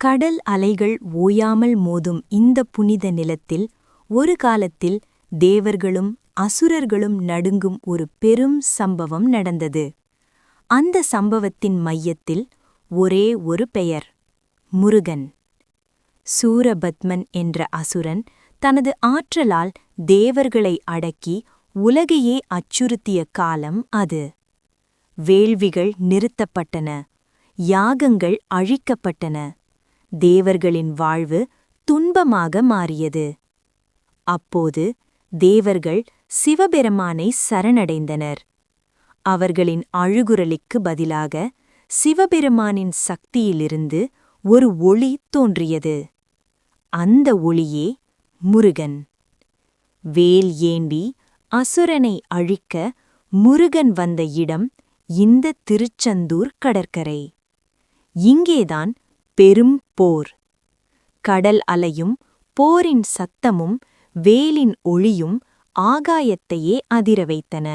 கடல் அலைகள் ஓயாமல் மோதும் இந்த புனித நிலத்தில் ஒரு காலத்தில் தேவர்களும் அசுரர்களும் நடுங்கும் ஒரு பெரும் சம்பவம் நடந்தது. அந்த சம்பவத்தின் மையத்தில் ஒரே ஒரு பெயர் முருகன். சூரபத்மன் என்ற அசுரன் தனது ஆற்றலால் தேவர்களை அடக்கி உலகையே அச்சுறுத்திய காலம் அது. வேள்விகள் நிறுத்தப்பட்டன யாகங்கள் அழிக்கப்பட்டன. தேவர்களின் வாழ்வு துன்பமாக மாறியது. அப்போது தேவர்கள் சிவபெருமானை சரணடைந்தனர். அவர்களின் அழுகுரலுக்கு பதிலாக சிவபெருமானின் சக்தியிலிருந்து ஒரு ஒளி தோன்றியது. அந்த ஒளியே முருகன். வேல் ஏண்டி அசுரனை அழிக்க முருகன் வந்த இடம் இந்த திருச்செந்தூர் கடற்கரை. இங்கேதான் பெரும் போர். கடல் அலையும் போரின் சத்தமும் வேலின் ஒளியும் ஆகாயத்தையே அதிர வைத்தன.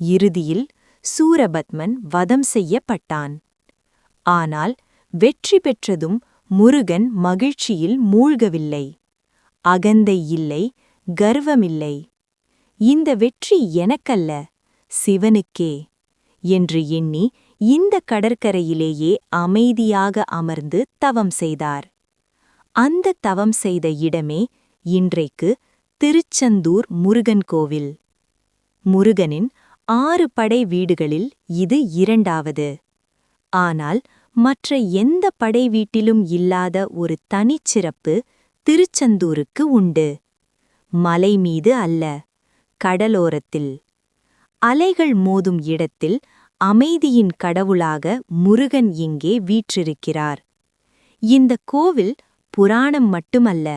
இறுதியில் சூரபத்மன் வதம் செய்யப்பட்டான். ஆனால் வெற்றி பெற்றதும் முருகன் மகிழ்ச்சியில் மூழ்கவில்லை. அகந்தை இல்லை கர்வமில்லை. இந்த வெற்றி எனக்கல்ல சிவனுக்கே என்று எண்ணி இந்த கடற்கரையிலேயே அமைதியாக அமர்ந்து தவம் செய்தார். அந்த தவம் செய்த இடமே இன்றைக்கு திருச்செந்தூர் முருகன் கோவில். முருகனின் ஆறு படை வீடுகளில் இது இரண்டாவது. ஆனால் மற்ற எந்த படை வீட்டிலும் இல்லாத ஒரு தனிச்சிறப்பு திருச்செந்தூருக்கு உண்டு. மலை மீது அல்ல கடலோரத்தில். அலைகள் மோதும் இடத்தில் அமைதியின் கடவுளாக முருகன் இங்கே வீற்றிருக்கிறார். இந்த கோவில் புராணம் மட்டுமல்ல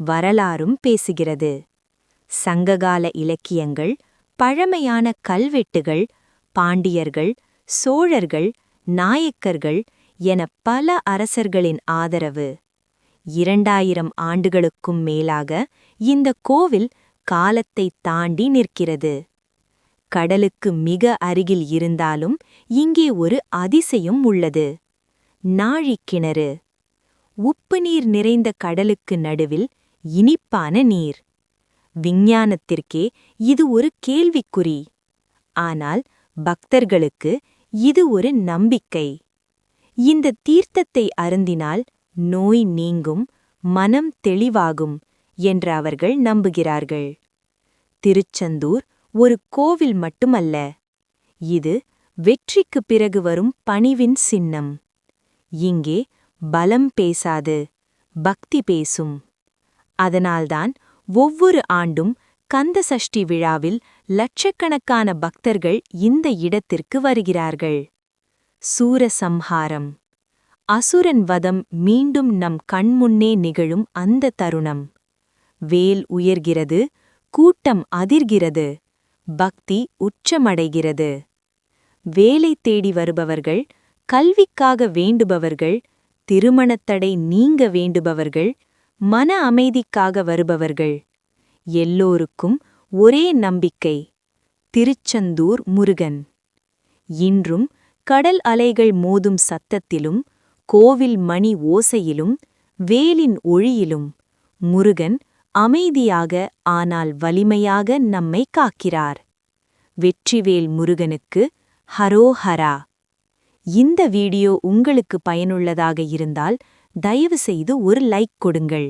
வரலாறும் பேசுகிறது. சங்ககால இலக்கியங்கள் பழமையான கல்வெட்டுகள் பாண்டியர்கள் சோழர்கள் நாயக்கர்கள் என பல அரசர்களின் ஆதரவு. இரண்டாயிரம் ஆண்டுகளுக்கும் மேலாக இந்த கோவில் காலத்தை தாண்டி நிற்கிறது. கடலுக்கு மிக அருகில் இருந்தாலும் இங்கே ஒரு அதிசயம் உள்ளது. நாழிக்கிணறு. உப்பு நீர் நிறைந்த கடலுக்கு நடுவில் இனிப்பான நீர். விஞ்ஞானத்திற்கே இது ஒரு கேள்விக்குறி. ஆனால் பக்தர்களுக்கு இது ஒரு நம்பிக்கை. இந்த தீர்த்தத்தை அருந்தினால் நோய் நீங்கும் மனம் தெளிவாகும் என்று அவர்கள் நம்புகிறார்கள். திருச்செந்தூர் ஒரு கோவில் மட்டுமல்ல. இது வெற்றிக்கு பிறகு வரும் பணிவின் சின்னம். இங்கே பலம் பேசாது பக்தி பேசும். அதனால்தான் ஒவ்வொரு ஆண்டும் கந்த சஷ்டி விழாவில் லட்சக்கணக்கான பக்தர்கள் இந்த இடத்திற்கு வருகிறார்கள். சூரசம்ஹாரம். அசுரன் வதம் மீண்டும் நம் கண்முன்னே நிகழும் அந்த தருணம். வேல் உயர்கிறது கூட்டம் அதிர்கிறது. பக்தி உச்சமடைகிறது. வேலை தேடி வருபவர்கள் கல்விக்காக வேண்டுபவர்கள் திருமணத்தடை நீங்க வேண்டுபவர்கள் மன அமைதிக்காக வருபவர்கள். எல்லோருக்கும் ஒரே நம்பிக்கை திருச்செந்தூர் முருகன். இன்றும் கடல் அலைகள் மோதும் சத்தத்திலும் கோவில் மணி ஓசையிலும் வேலின் ஒளியிலும் முருகன் அமைதியாக ஆனால் வலிமையாக நம்மை காக்கிறார். வெற்றிவேல் முருகனுக்கு ஹரோஹரா! இந்த வீடியோ உங்களுக்கு பயனுள்ளதாக இருந்தால் தயவு செய்து ஒரு லைக் கொடுங்கள்.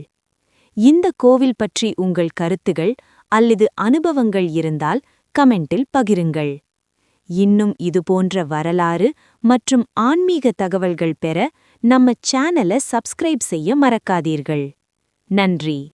இந்த கோவில் பற்றி உங்கள் கருத்துகள் அல்லது அனுபவங்கள் இருந்தால் கமெண்டில் பகிருங்கள். இன்னும் இதுபோன்ற வரலாறு மற்றும் ஆன்மீக தகவல்கள் பெற நம்ம சேனலை சப்ஸ்கிரைப் செய்ய மறக்காதீர்கள். நன்றி.